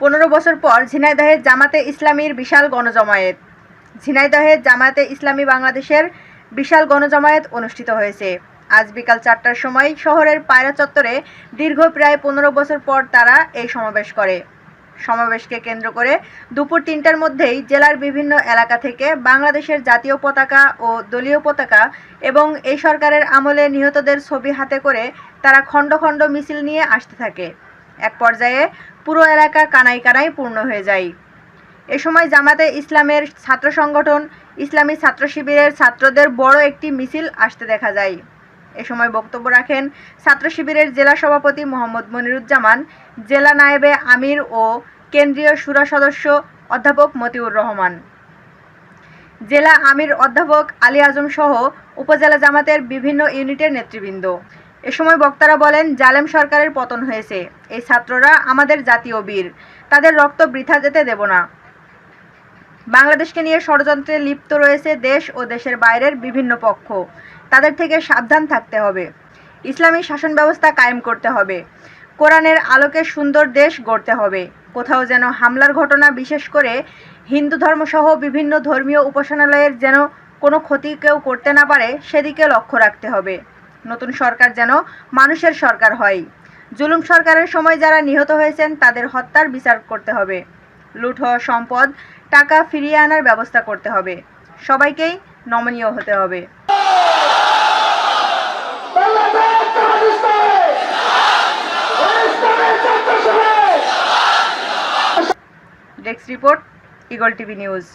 পনেরো বছর পর ঝিনাইদহের জামাতে ইসলামীর বিশাল গণজমায়েত। ঝিনাইদহের জামাতে ইসলামী বাংলাদেশের বিশাল গণজমায়েত অনুষ্ঠিত হয়েছে। আজ বিকাল চারটার সময় শহরের পায়রা চত্বরে দীর্ঘ প্রায় পনেরো বছর পর তারা এই সমাবেশ করে। সমাবেশকে কেন্দ্র করে দুপুর তিনটার মধ্যেই জেলার বিভিন্ন এলাকা থেকে বাংলাদেশের জাতীয় পতাকা ও দলীয় পতাকা এবং এই সরকারের আমলে নিহতদের ছবি হাতে করে তারা খণ্ড খণ্ড মিছিল নিয়ে আসতে থাকে। এক পর্যায়ে পুরো এলাকা কানাই কানাই পূর্ণ হয়ে যায়। এ সময় জামাতে ইসলামের ছাত্র সংগঠন, ইসলামী ছাত্র শিবিরের ছাত্রদের বড় একটি মিছিল আসতে দেখা যায়। এ সময় বক্তব্য রাখেন ছাত্র শিবিরের জেলা সভাপতি মোহাম্মদ মনিরুজ্জামান, জেলা নায়েবে আমির ও কেন্দ্রীয় সুরা সদস্য অধ্যাপক মতিউর রহমান। জেলা আমির অধ্যাপক আলী আজম সহ উপজেলা জামাতের বিভিন্ন ইউনিটের নেতৃবৃন্দ। এ সময় বক্তারা বলেন, জালেম সরকারের পতন হয়েছে। এই ছাত্ররা আমাদের জাতীয় বীর। তাদের রক্ত বৃথা যেতে দেব না। বাংলাদেশকে নিয়ে ষড়যন্ত্রে লিপ্ত রয়েছে দেশ ও দেশের বাইরের বিভিন্ন পক্ষ। তাদের থেকে সাবধান থাকতে হবে। ইসলামী শাসন ব্যবস্থা কায়েম করতে হবে। কোরআনের আলোকে সুন্দর দেশ গড়তে হবে। কোথাও যেন হামলার ঘটনা বিশেষ করে হিন্দু ধর্মসহ বিভিন্ন ধর্মীয় উপাসনালয়ের যেন কোনো ক্ষতি কেউ করতে না পারে, সেদিকে লক্ষ্য রাখতে হবে। নতুন সরকার যেন মানুষের সরকার হয়। জুলুম সরকারের সময় যারা নিহত হয়েছেন, তাদের হত্যার বিচার করতে হবে। লুট হওয়া সম্পদ, টাকা ফিরিয়ে আনার ব্যবস্থা করতে হবে। সবাইকেই নমনীয় হতে হবে। Desk report, Eagle TV news.